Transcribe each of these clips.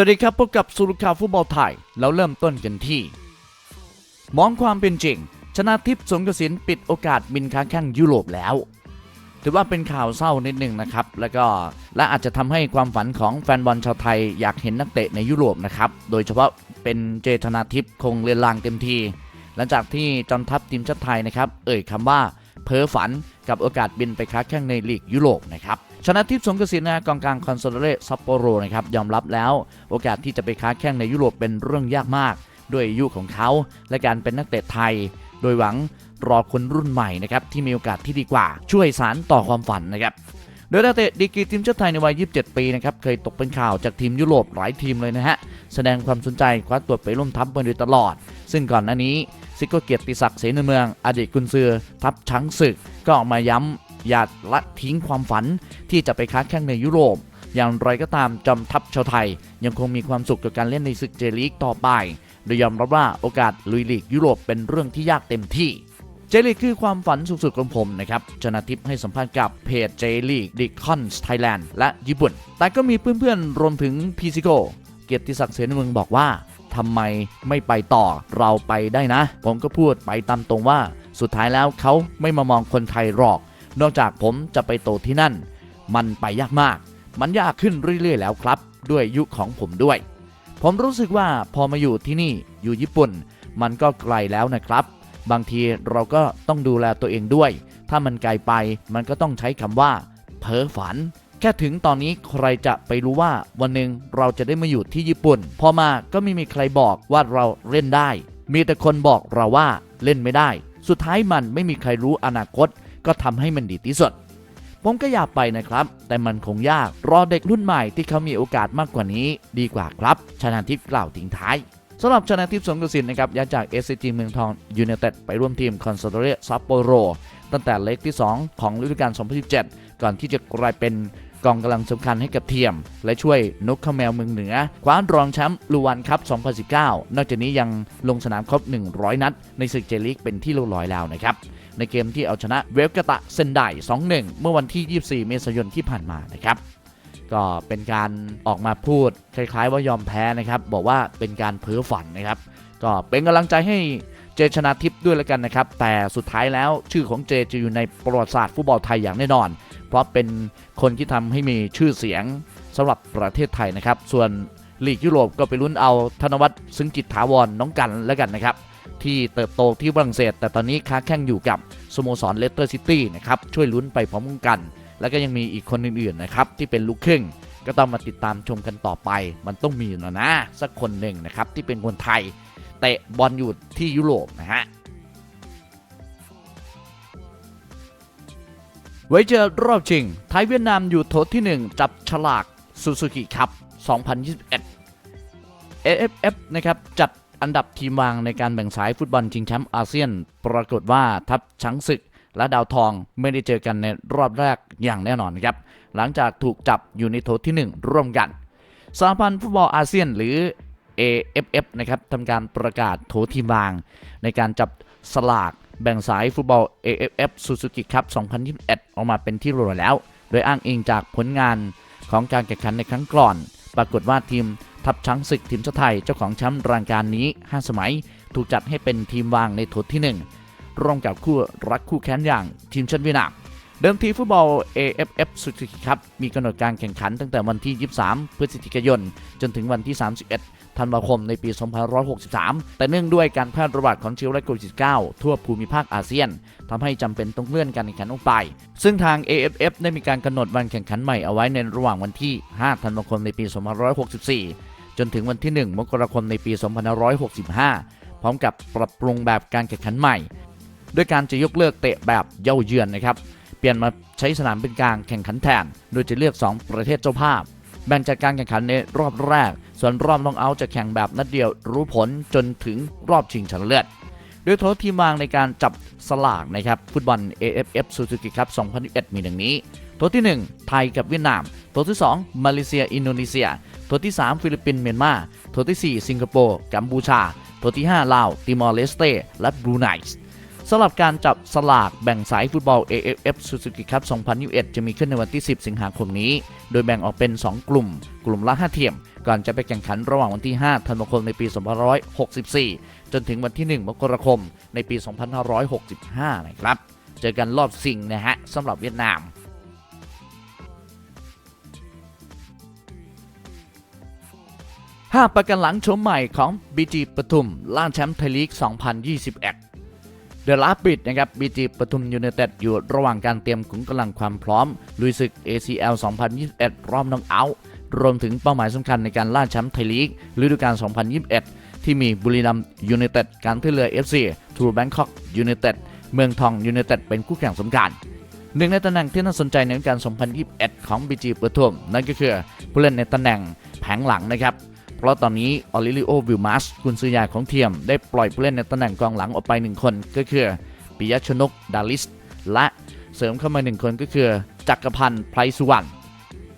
วัสดีครับพบกับสุรข่าวฟุตบอลไทย แล้วเริ่มต้นกันที่ มองความเป็นจริง ชนะทิพย์สงกระสินปิดโอกาสบินค้าแข้งยุโรปแล้ว ถือว่าเป็นข่าวเศร้านิดหนึ่งนะครับ แล้วก็และอาจจะทำให้ความฝันของแฟนบอลชาวไทยอยากเห็นนักเตะในยุโรปนะครับ โดยเฉพาะเป็นเจชนาทิพย์คงเรือนรางเต็มที หลังจากที่จอมทัพทีมชาติไทยนะครับ เอ่ยคำว่าเพ้อฝันกับโอกาสบินไปค้าแข้งในลีกยุโรปนะครับ ชนะทิพย์สงกระสินนะกองกลางคอนโซลเรซัปโปโรนะครับยอมรับแล้วโอกาสที่จะไปค้าแข้งในยุโรปเป็นเรื่องยากมาก ด้วยอายุของเขาและการเป็นนักเตะไทย โดยหวังรอคนรุ่นใหม่นะครับที่มีโอกาสที่ดีกว่าช่วยสารต่อความฝันนะครับโดยนักเตะดีกรีทีมชาติไทยในวัย 27 ปีนะครับเคยตกเป็นข่าวจากทีมยุโรปหลายทีมเลยนะฮะแสดงความสนใจคว้าตัวไปร่วมทัพมาโดยตลอด ซึ่งก่อนหน้านี้ซิโก้เกียรติศักดิ์เสนเมือง อดีตกุนซือทัพช้างศึก ก็ออกมาย้ำ อย่าละทิ้งความฝันที่จะไปค้าแข้งในยุโรป อย่างไรก็ตามจอมทัพชาวไทย ยังคงมีความสุขกับการเล่นในศึกเจลีกต่อไป โดยยอมรับว่าโอกาสลุยลีกยุโรปเป็นเรื่องที่ยากเต็มที่เจลีกคือความฝันสุดๆของผมนะครับ ชนะทิพย์ให้สัมภาษณ์กับเพจเจลีกดิคอนส์ไทยแลนด์และญี่ปุ่น แต่ก็มีเพื่อนๆ รวมถึงพีซิโก เกียรติศักดิ์เสนเมืองบอกว่าทำไมไม่ไปต่อเราไปได้นะ ผมก็พูดไปตามตรงว่า สุดท้ายแล้วเขาไม่มามองคนไทยหรอก นอกจากผมจะไปโตที่นั่น มันไปยากมาก มันยากขึ้นเรื่อยๆ แล้วครับ ด้วยยุคของผมด้วย ผมรู้สึกว่าพอมาอยู่ที่นี่อยู่ญี่ปุ่น มันก็ไกลแล้วนะครับ บางทีเราก็ต้องดูแลตัวเองด้วย ถ้ามันไกลไปมันก็ต้องใช้คำว่า เพ้อฝัน แค่ถึงตอนนี้ใครจะไปรู้ว่าวันหนึ่งเราจะได้มาอยู่ที่ญี่ปุ่น พอมาก็ไม่มีใครบอกว่าเราเล่นได้ มีแต่คนบอกเราว่าเล่นไม่ได้ สุดท้ายมันไม่มีใครรู้อนาคต ก็ทำให้มันดีที่สุด ผมก็อยากไปนะครับ แต่มันคงยากรอเด็กรุ่นใหม่ที่เขามีโอกาสมากกว่านี้ ดีกว่าครับชนะทิพย์กล่าวทิ้งท้ายสำหรับชนะทิพย์สงกระสินนะครับย้ายจาก s c g เมืองทองยูเนเต็ดไปร่วมทีมคอน s a ดเรซัปโปโรตั้งแต่เล็กที่ 2 ของฤดูกาล2017 ก่อนที่จะกลายเป็น กองกำลังสำคัญให้กับเทียม และช่วยนกขแมวเมืองเหนือ คว้ารองแชมป์ลูวันคัพ 2019 นอกจากนี้ยังลงสนามครบ 100 นัด ในศึกเจลิกเป็นที่เรียบร้อยแล้วนะครับ ในเกมที่เอาชนะเวฟกะตะเซนได 2-1 เมื่อวันที่ 24 เมษายนที่ผ่านมานะครับก็เป็นการออกมาพูดคล้ายๆว่ายอมแพ้นะครับ บอกว่าเป็นการเพ้อฝันนะครับ ก็เป็นกำลังใจให้เจชนะทิพย์ด้วยแล้วกันนะครับ แต่สุดท้ายแล้วชื่อของเจจะอยู่ในประวัติศาสตร์ฟุตบอลไทยอย่างแน่นอน เพราะเป็นคนที่ทำให้มีชื่อเสียงสำหรับประเทศไทยนะครับ ส่วนลีกยุโรปก็ไปลุ้นเอาธนวัฒน์ซึ้งจิตถาวรน้องกันแล้วกันนะครับ ที่เติบโตที่ฝรั่งเศส แต่ตอนนี้ค้าแข่งอยู่กับสโมสรเลสเตอร์ซิตี้นะครับช่วยลุ้นไปพร้อมกัน แล้วก็ยังมีอีกคนอื่นๆนะครับที่เป็นลูกครึ่งก็ต้องมาติดตามชมกันต่อไป มันต้องมีนะนะสักคนหนึ่งนะครับที่เป็นคนไทยเตะบอลอยู่ที่ยุโรปนะฮะ ไว้เจอรอบชิงไทยเวียดนามอยู่โถที่ 1 จับฉลากซูซูกิคัพ2021 AFF นะครับจัดอันดับทีมวางในการแบ่งสายฟุตบอลชิงแชมป์อาเซียน ปรากฏว่าทัพช้างศึกและดาวทองไม่ได้เจอกันในรอบแรกอย่างแน่นอนครับ หลังจากถูกจับอยู่ในโถที่ 1 ร่วมกันสหพันธ์ฟุตบอลอาเซียนหรือ AFF นะครับทำการประกาศโถทีมวาง ในการจับสลาก แบ่งสายฟุตบอล AFF Suzuki Cup 2021 ออกมาเป็นที่รู้แล้ว โดยอ้างอิงจากผลงานของการแข่งขันในครั้งก่อน ปรากฏว่าทีมทัพช้างศึกทีมชาติไทยเจ้าของแชมป์รายการนี้ 5 สมัย ถูกจัดให้เป็นทีมวางในโถที่ 1 ร่วมกับคู่รักคู่แค้นอย่างทีมชาติเวียดนาม เดิมทีฟุตบอล AFF Suzuki Cup มีกำหนดการแข่งขันตั้งแต่วันที่ 23 พฤศจิกายน จนถึงวันที่ 31 ธันวาคมในปี 2563 แต่เนื่องด้วยการแพร่ระบาดของเชื้อไวรัสโควิด -19 ทั่วภูมิภาคอาเซียนทำให้จำเป็นต้องเลื่อนการแข่งขันออกไป ซึ่งทาง AFF ได้มีการกำหนดวันแข่งขันใหม่เอาไว้ในระหว่างวันที่ 5 ธันวาคมในปี 2564 จนถึงวันที่ 1 มกราคมในปี 2565 พร้อมกับปรับปรุงแบบการแข่งขันใหม่ ด้วยการจะยกเลิกเตะแบบเย่าเยือนนะครับ เปลี่ยนมาใช้สนามเป็นกลางแข่งขันแทน โดยจะเลือก 2 ประเทศเจ้าภาพ แบ่งจากการแข่งขันในรอบแรก ส่วนรอบน้องเอาจะแข่งแบบนัดเดียวรู้ผลจนถึงรอบชิงชนะเลิศโดยโทษทีมวางในการจับสลากนะครับฟุตบอล AFF Suzuki Cup 2021 มีดังนี้โทษที่ 1 ไทยกับเวียดนามโทษที่ 2 มาเลเซีย อินโดนีเซียโทษที่ 3 ฟิลิปปินส์ เมียนมาโทษที่ 4 สิงคโปร์ กัมพูชาโทษที่ 5 ลาว ติมอร์เลสเตและบรูไนส์ สำหรับการจับสลากแบ่งสายฟุตบอล AFF Suzuki Cup 2021 จะมีขึ้นในวันที่ 10 สิงหาคมนี้ โดยแบ่งออกเป็น 2 กลุ่ม กลุ่มละ5ทีมก่อนจะไปแข่งขันระหว่างวันที่ 5 ธันวาคมในปี 2564 จนถึงวันที่ 1 มกราคมในปี 2565 นะครับ เจอกันรอบซิงนะฮะสำหรับเวียดนาม5ประกันหลังชมใหม่ของ BG ปทุมล่าแชมป์ไทยลีก 2021 เดอะลาปิดนะครับ BG ปทุมยูไนเต็ดอยู่ระหว่างการเตรียมขุมกำลังความพร้อม ลุยศึก ACL 2021 รอบน็อกเอาท์รวมถึงเป้าหมายสำคัญในการล่าแชมป์ไทยลีกฤดูกาล 2021 ที่มีบุรีรัมย์ยูไนเต็ดการท่าเรือ FC ทูแบงคอกยูไนเต็ดเมืองทองยูไนเต็ดเป็นคู่แข่งสำคัญหนึ่งในตำแหน่งที่น่าสนใจในฤดูกาล2021 ของ BG ปทุมนั่นก็คือผู้เล่นในตำแหน่งแผงหลังนะครับ เพราะตอนนี้ออลิลิโอวิลมัสกุนซือใหญ่ของทีมได้ปล่อยผู้เล่นในตำแหน่งกองหลังออกไปหนึ่งคนก็คือปิยชนกดาลิส และเสริมเข้ามาหนึ่งคนก็คือจักรพันธ์ไพรสุวรรณ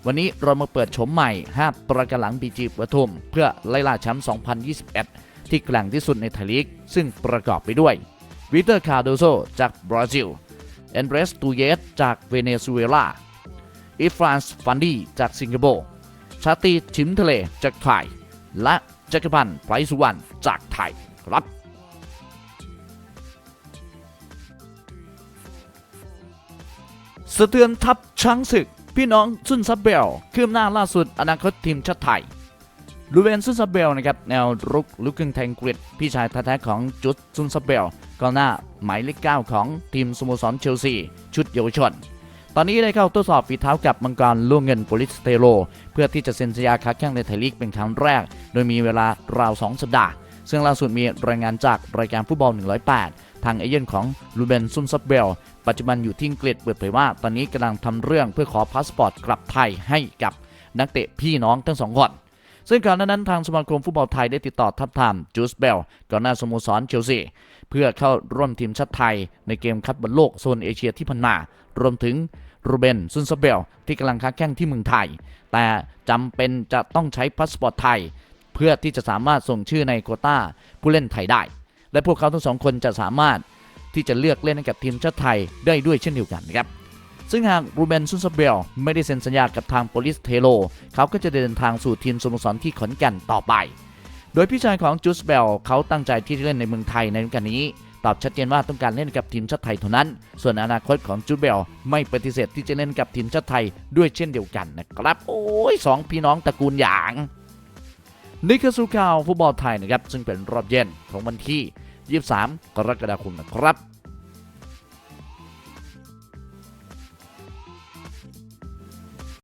วันนี้เรามาเปิดชมใหม่5ประกันหลังบีจีปทุม เพื่อไล่ล่าแชมป์ 2021 ที่แกร่งที่สุดในไทยลีก ซึ่งประกอบไปด้วยวิเตอร์คาโดโซจากบราซิล เอนเดรสตูเยสจากเวเนซุเอลาอีฟรานส์ฟันดีจากสิงคโปร์ชาติชิมทะเลจากไทย และจักรพันธ์ไพรสุวรรณจากไทยครับสะเทือนทัพช้างศึก พี่น้องซุนซับเบลคืบหน้าล่าสุดอนาคตทีมชาติไทยลูเวนซุนซับเบลนะครับแนวรุกลูกครึ่งไทงกฤษพี่ชายแท้ๆของจุดซุนซับเบลกองหน้าหมายเลข9ของทีมสโมสรเชลซี ชุดเยาวชน ตอนนี้ได้เข้าทดสอบฝีเท้ากับมังกรล่วงเงินโปลิสเตโรเพื่อที่จะเซ็นสัญญาค้าแข่งในไทยลีกเป็นครั้งแรก โดยมีเวลาราว 2 สัปดาห์ ซึ่งล่าสุดมีรายงานจากรายการฟุตบอล 108 ทางเอเย่นของลูเบนซุนซับเบลปัจจุบันอยู่ที่อังกฤษเปิดเผยว่า ตอนนี้กำลังทำเรื่องเพื่อขอพาสปอร์ตกลับไทยให้กับนักเตะพี่น้องทั้งสองคน ซึ่งก่อนหน้านั้นทางสมาคมฟุตบอลไทยได้ติดต่อทับทามจูสเบลก่อนหน้าสโมสรเชลซีเพื่อเข้าร่วมทีมชาติไทย ในเกมคัดบอลโลกโซนเอเชียที่ผ่านมารวมถึงรูเบนซุนซเบลที่กำลังค้าแข่งที่เมืองไทย แต่จำเป็นจะต้องใช้พาสปอร์ตไทย เพื่อที่จะสามารถส่งชื่อในโคต้าผู้เล่นไทยได้ และพวกเขาทั้งสองคนจะสามารถที่จะเลือกเล่นให้กับทีมชาติไทยได้ด้วยเช่นเดียวกันนะครับ ซึ่งหากรูเบนซุนซาเบลไม่ได้เซ็นสัญญากับทางโปลิสเทโล เขาก็จะเดินทางสู่ทีมสโมสรที่ขอนแก่นต่อไป โดยพี่ชายของจูสเบลเขาตั้งใจที่จะเล่นในเมืองไทยในฤดูกาลนี้ตอบชัดเจนว่าต้องการเล่นกับทีมชาติไทยเท่านั้น ส่วนอนาคตของจูสเบลไม่ปฏิเสธที่จะเล่นกับทีมชาติไทยด้วยเช่นเดียวกันนะครับ โอ้ยสองพี่น้องตระกูลหยางนี่คือสุข่าวฟุตบอลไทยนะครับ ซึ่งเป็นรอบเย็นของวันที่ 23 กรกฎาคมนะครับ